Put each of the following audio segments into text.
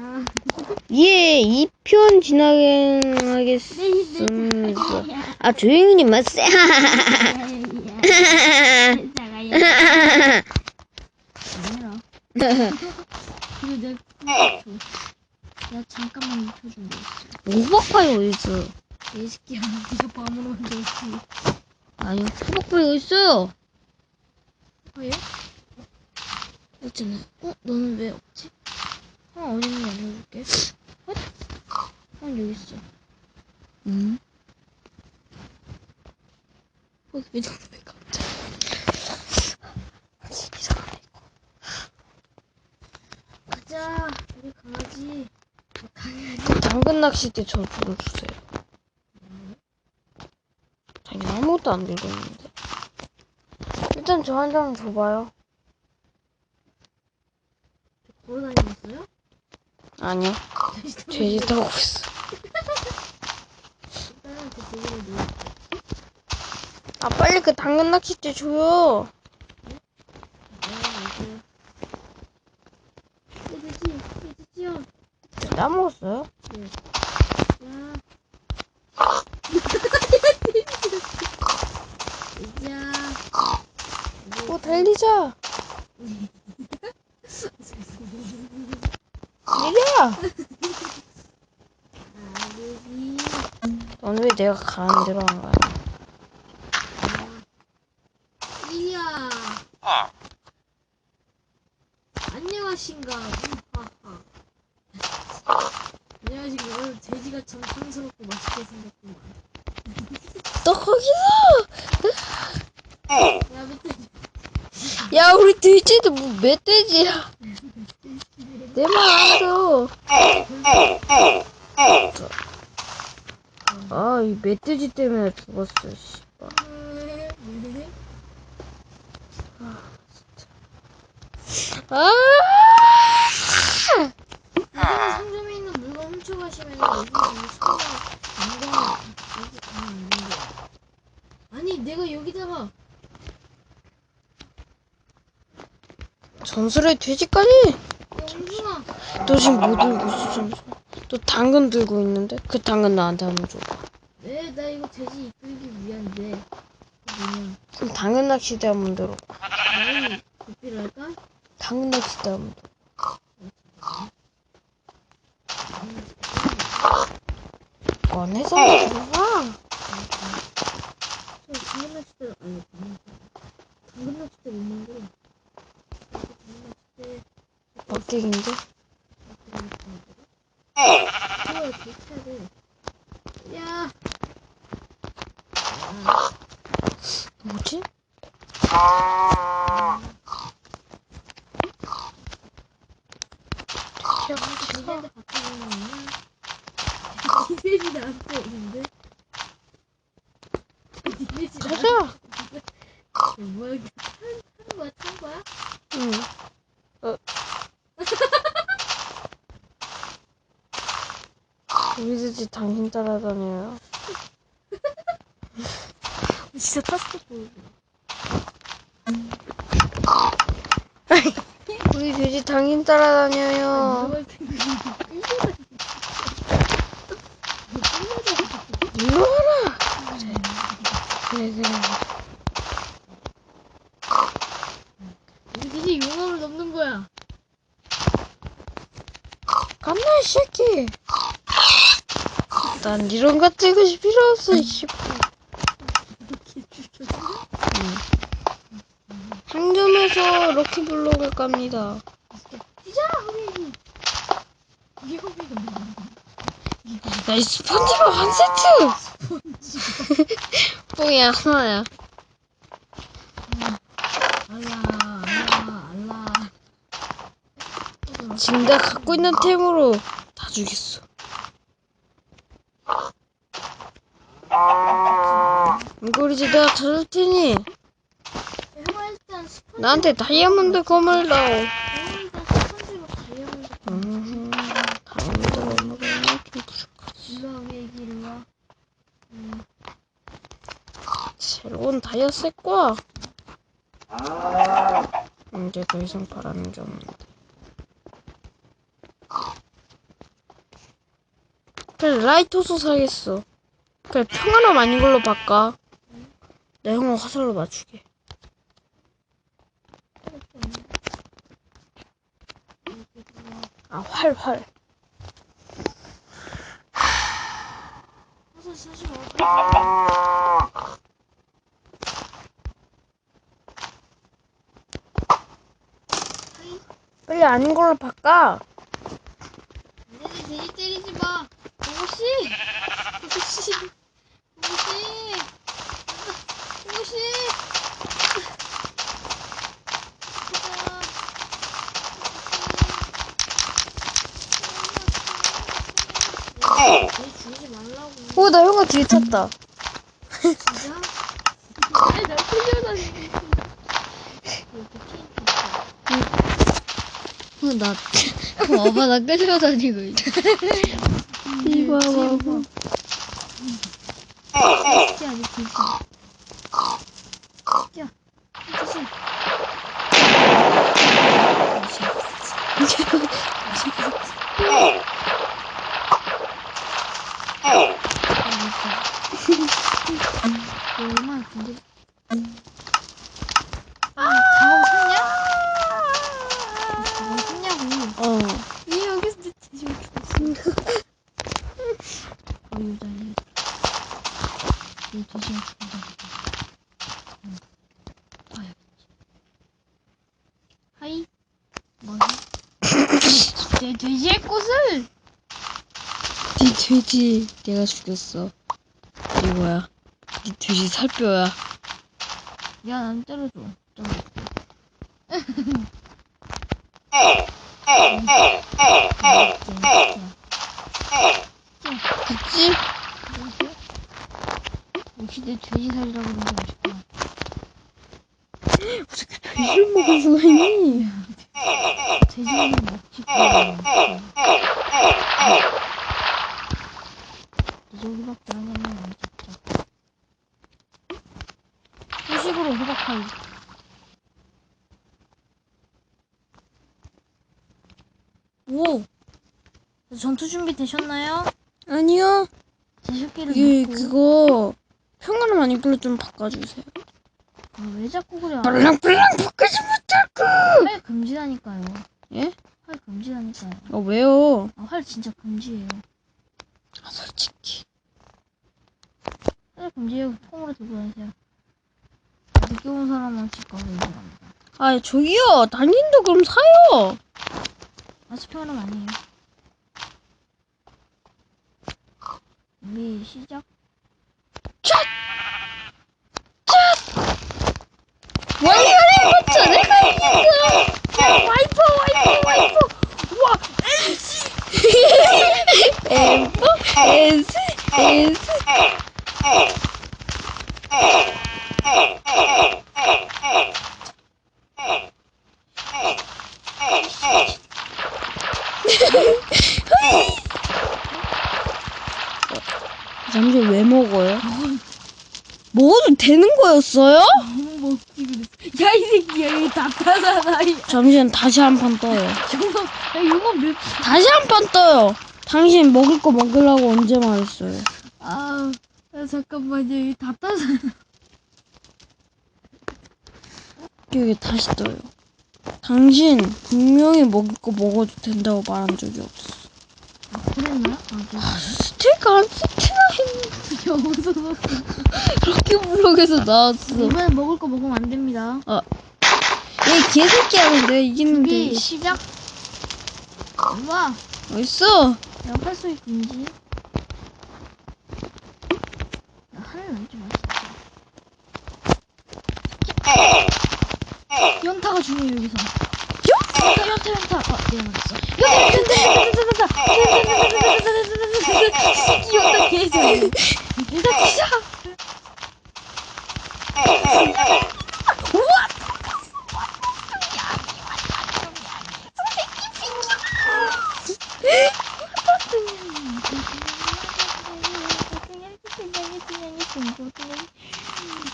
아, 예, 2편 진행하겠습니다. 아, 조용히 좀 줘. 야 잠깐만 입혀준 거 있어. 호박파이 어딨어? 이 새끼야, 네가 밤으로 만들었지. 아니, 호박파이 어딨어요? 어, 얘? 있잖아. 어, 너는 왜 없지? 어, 어디 있는지 알려줄게. 어? 어, 여기 있어. 음. 어, 왜 너는 왜 갑자기? 이상하네. 가자, 우리 강아지. 어, 강아지. 당근 낚싯대 저좀 주세요. 자기 아무것도 안 들고 있는데. 일단 저 한 장 줘봐요. 걸어 다니겠어요? 아니요. 돼지 타고 있어. 아, 빨리 그 당근 낚싯대 줘요. 네, 돼지야. 따먹었어요? 야. 돼지야. 뭐 달리자. 이리야. 아, 돼지. 넌 왜 내가 가는 대로 한 거야? 이야. 안녕하신가. 음, 하하. 안녕하신가. 오늘 돼지가 참 탐스럽고 맛있게 생겼구만. 너 거기서! 야, 멧돼지. 야, 우리 돼지도 뭐 멧돼지야. 내말안 들어. 아, 이 멧돼지 때문에 죽었어, 씨발. 아! 이거는 상점에 있는 물건 훔쳐가시면 여기 안경 여기 가면 안 된대요. 아니 내가 여기다가 전설의 돼지까지? 너 지금 뭐 들고 있어, 전설? 너 당근 들고 있는데? 그 당근 나한테 한번 줘. 왜나 이거 돼지 이끌기 위한데 뭐냐 그럼 당근 낚시대 한번 들어. 나이 도피를 할까? 당근 낚시대 한번 들어. 꺼내서 들어봐. 저 당근 낚싯대 아니 당근 당근 낚싯대 못 만들어 당근 낚싯대 그걸 개쳐야 돼. 야 뭐지? 바꿔주는 거야? 돼지 나한테 오는데? 돼지 나한테 가자. 야, 뭐야 이게 탄, 탄 거야 탄 거야? 응. 어. 우리 돼지 당신 따라다녀요. 진짜 탔어 보여줘 우리 돼지 당신 따라다녀요. 와라. 그래, 그래. 우리 돼지 용암을 넘는 거야 이 새끼. 난 이런 거싶 필요 없어, 이 씨. 상점에서 럭키블록을 깝니다. 뛰자 우리 이거 이거 야, 이 스펀지밥 한 세트! 뽕이야, 하나야. 지금 갖고 있는 템으로 다 주겠어. 이제 내가 찾을 테니 나한테 다이아몬드 검을 넣어. 음, 다이아몬드 검을 와 우리 애기 일로 와 음, 새로운 다이아 이제 더 이상 바라는 게 없는데. 그래 라이토스 사겠어. 그래 평화로움 아닌 걸로 바꿔. 내 형은 화살로 맞추게. 아 활 활. 화살 쓰지 마. 빨리 아닌 걸로 바꿔. 돼지 돼지 때리지 마. 아저씨. 아저씨. 아저씨. 돼지 죽이지 말라고. 오 나 형아 뒤에 탔다. 진짜? 아니 나 끌려다니고. 어, 나, 어, 아빠 나 끌려다니고 있어. 이봐 봐봐. 진짜 아니 진짜. 야, 아저씨. 얼마나 근데 아, 자원 샀냐? 자원 샀냐고. 어. 얘 여기서 내 뒤집어 죽었어. 어, 유다니. 이 뒤지면 죽는다. 응. 아, 여기. 하이. 뭐지? 내 돼지의 꽃을! 네 돼지 내가 죽였어. 이게 뭐야? 네 돼지 살뼈야. 야, 난 때려줘. 좀. 그치? 역시 내 돼지 살이라고 그러는 게 아쉽다. 어떻게 돼지를 수가 있니? 돼지는 먹지. 이 저기밖에 안 하면 진짜. 후식으로 호박파이. 오! 전투 준비 되셨나요? 아니요. 제식기를 이게 넣고 그거 아닌 걸로 좀 바꿔주세요. 아, 왜 자꾸 그래? 빨랑빨랑 바꾸지 못하고. 활 금지라니까요. 예? 활 금지라니까요. 아 왜요? 아, 활 진짜 금지예요. 아 솔직히. 활 금지예요. 통으로 들고 다니세요. 늦게 온 사람은 집 가서 인정합니다. 아 저기요. 당신도 그럼 사요. 아직 평화는 아니에요. 준비 시작. 와이파이 맞죠? 내가 이겼어. 와이퍼 와이퍼 와이퍼. 와 엔지. 엠퍼 엔스 엔스. 잠시 왜 먹어요? 먹어도 되는 거였어요? 야, 이 새끼야. 이거 다 타잖아. 이 잠시만 다시 한 판 떠요. 이거, 야, 이거 몇, 다시 한 판 떠요. 당신 먹을 거 먹으려고 언제 말했어요? 아, 야, 잠깐만요. 이거 다 타잖아. 여기 다시 떠요. 당신 분명히 먹을 거 먹어도 된다고 말한 적이 없어. 그랬나? 아, 스테이크 안 시키나 했는데 저 무서워. 그렇게 블록에서 나왔어. 이번엔 먹을 거 먹으면 안 됩니다. 얘 개새끼야 내가 이기는데. 준비 시작. 와, 어딨어? 야, 활쏘기 금지. 야, 하늘 넘지 마, 진짜. 연타가 중요해, 여기서. 연타, 연타, 연타. 아, 내가. 연타, 연타, 연 타, 연타, 연타. 새끼 연타 개새. 연타 치자.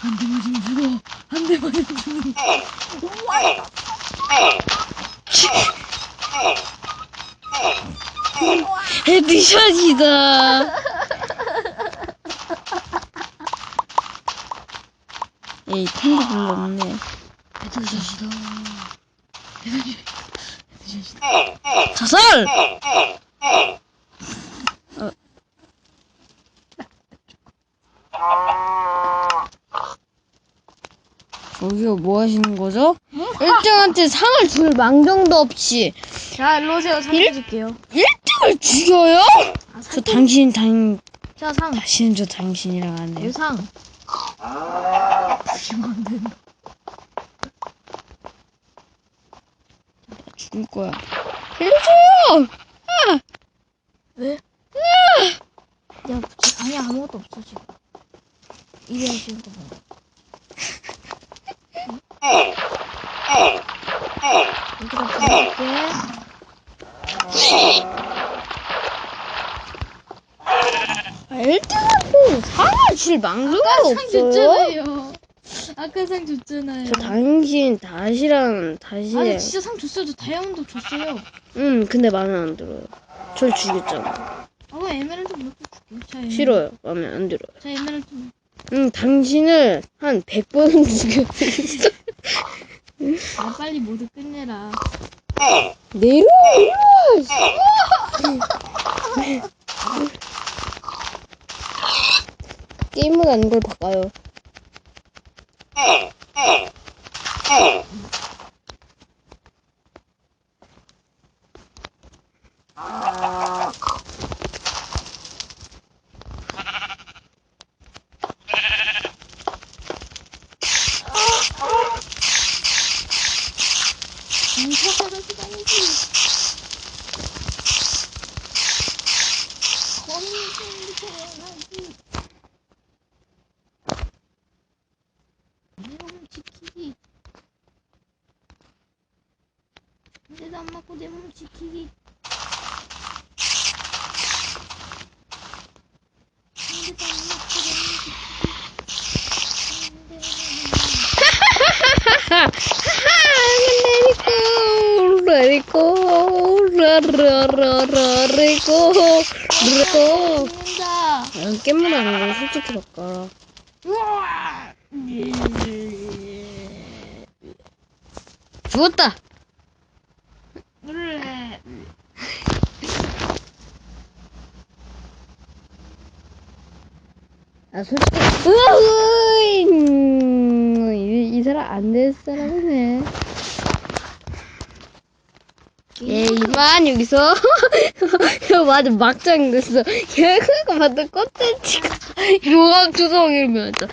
한대 맞으면 죽어. 한대 맞으면 죽어. 헤드샷이다. 에이, 탄도 별로 없네. 헤드샷이다. 자살! 저기요, 뭐 하시는 거죠? 1등한테 상을 줄 망정도 없이 자, 일로 오세요. 상 해줄게요. 1등을 죽여요? 아, 저 당신, 당, 자, 상. 다시는 저 당신이랑 안 해요. 내 상. 죽이면 안 된다. 죽을 거야. 살려줘요! 왜? 야, 지- 아니 아무것도 없어 지금. 이래 하시는 거 보면. 여기다 부어줄게. 아, 1등하고 상 없어요? 줬잖아요. 아까 상 줬잖아요. 저 당신 다시랑 다시 아니 진짜 상 줬어요. 저 다이아몬드 줬어요. 응 근데 마음에 안 들어요 절 죽였잖아 아 그럼 에메랄드 물도 줄게. 자, 에메랄드. 싫어요 마음에 안 들어요 자 에메랄드. 응 당신을 한 100번은 죽였어 아 빨리 모두 끝내라. 내려 게 아닌 걸 바꿔요 인사하러 기다리지. 거미줄 태어나지. 내 몸 지키기. 한 대도 안 맞고 내 몸 지키기. 한 대도 안 맞고 내 몸 지키기. 한 대도 안 레리코 라라라라리코 레리코 죽는다. 깨물 아닌 걸 솔직히 우와! 죽었다. 아 솔직히 안 될 사람이네. 예 이만 여기서. 완전 막장 됐어. 얘가 만든 콘텐츠가. 용암 조성이면서